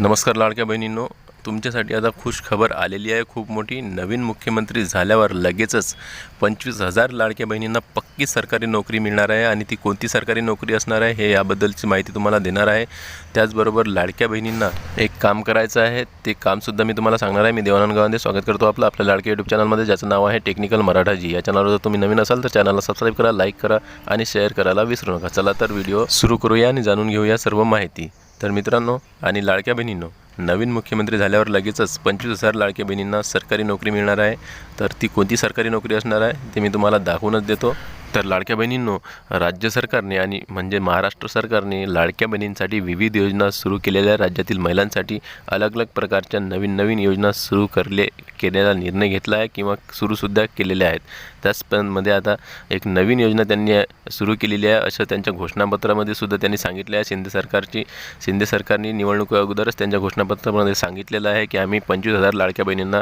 नमस्कार लाडक्या बहिणींनो. तुमच्यासाठी आता खुश खबर आलेली आहे. खूप मोठी नवीन मुख्यमंत्री झाल्यावर लगेचच पंचवीस हजार लाडक्या बहिणींना पक्की सरकारी नोकरी मिळणार आहे आणि ती कोणती सरकारी नोकरी असणार आहे हे याबद्दलची माहिती तुम्हाला देणार आहे. त्याचबरोबर लाडक्या बहिणींना एक काम करायचं आहे. ते कामसुद्धा मी तुम्हाला सांगणार आहे. मी देवानंद गावांदे स्वागत करतो आपलं. आपल्या लाडक्या यूट्यूब चॅनलमध्ये ज्याचं नाव आहे टेक्निकल मराठाजी या चॅनलवर जर तुम्ही नवीन असाल तर चॅनलला सबस्क्राईब करा लाईक करा आणि शेअर करायला विसरू नका. चला तर व्हिडिओ सुरू करूया आणि जाणून घेऊया सर्व माहिती. तर मित्रांनो आणि लाडक्या बहिणींनो नवीन मुख्यमंत्री झाल्यावर लगेचच पंचवीस हजार लाडक्या बहिणींना सरकारी नोकरी मिळणार आहे. तर ती कोणती सरकारी नोकरी असणार आहे ते मी तुम्हाला दाखवूनच देतो. तर लाडक्या बहिणींनो राज्य सरकारने आणि म्हणजे महाराष्ट्र सरकारने लाडक्या बहिणींसाठी विविध योजना सुरू केलेल्या राज्यातील महिलांसाठी अलग अलग प्रकारच्या नवीन नवीन योजना सुरू करले केलेला निर्णय घेतला आहे किंवा सुरूसुद्धा केलेल्या आहेत. त्याचमध्ये आता एक नवीन योजना त्यांनी सुरू केलेली आहे असं त्यांच्या घोषणापत्रामध्ये सुद्धा त्यांनी सांगितलं आहे. शिंदे सरकारची शिंदे सरकारने निवडणुकी अगोदरच त्यांच्या घोषणापत्रामध्ये सांगितलेलं आहे की आम्ही पंचवीस हजार लाडक्या बहिणींना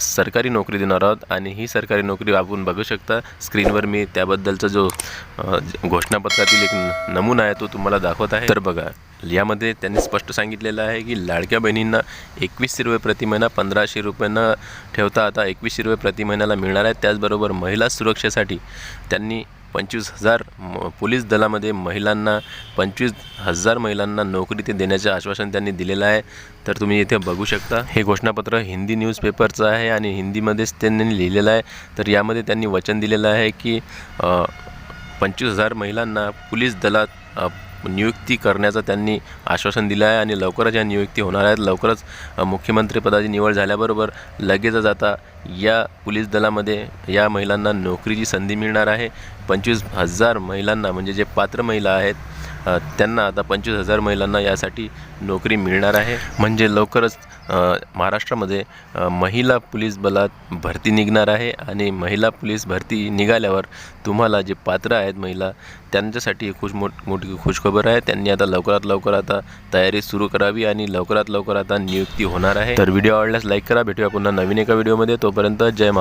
सरकारी नोकरी देणार आहोत आणि ही सरकारी नोकरी आपण बघू शकता. स्क्रीनवर मी त्याबद्दलचा जो घोषणापत्रातील एक नमुना आहे तो तुम्हाला दाखवत आहे. तर बघा. यामध्ये त्यांनी स्पष्ट सांगितलेलं आहे की लाडक्या बहिणींना एकवीसशे रुपये प्रति महिना पंधराशे रुपयांना ठेवता आता एकवीसशे रुपये प्रति महिन्याला मिळणार आहे त्याचबरोबर महिला सुरक्षेसाठी त्यांनी पंचवीस हजार म- पोलीस दलामध्ये महिलांना पंचवीस हजार महिलांना नोकरी ते देण्याचे आश्वासन त्यांनी दिलेलं आहे. तर तुम्ही इथे बघू शकता हे घोषणापत्र हिंदी न्यूजपेपरचं आहे आणि हिंदीमध्येच त्यांनी लिहिलेलं आहे. तर यामध्ये त्यांनी वचन दिलेलं आहे की पंचवीस हजार महिलांना पोलीस दलात नियुक्ती करण्याचं त्यांनी आश्वासन दिलं आहे आणि लवकरच या नियुक्ती होणार आहेत. लवकरच मुख्यमंत्रीपदाची निवड झाल्याबरोबर लगेचच आता या पोलीस दलामध्ये या महिलांना नोकरीची संधी मिळणार आहे. पंचवीस हजार महिलांना म्हणजे जे पात्र महिला आहेत त्यांना आता पंचवीस हजार महिलांना यासाठी नोकरी मिळणार आहे. म्हणजे लवकरच महाराष्ट्रामध्ये महिला पोलीस बलात भरती निघणार आहे आणि महिला पोलीस भरती निघाल्यावर तुम्हाला जे पात्र आहेत महिला त्यांच्यासाठी ही खुश मोठ मोठी खुशखबर आहे. त्यांनी आता लवकरात लवकर आता तयारी सुरू करावी आणि लवकरात लवकर आता नियुक्ती होणार आहे. तर व्हिडिओ आवडल्यास लाईक करा. भेटूया पुन्हा नवीन एका व्हिडिओमध्ये. तोपर्यंत जय महाराज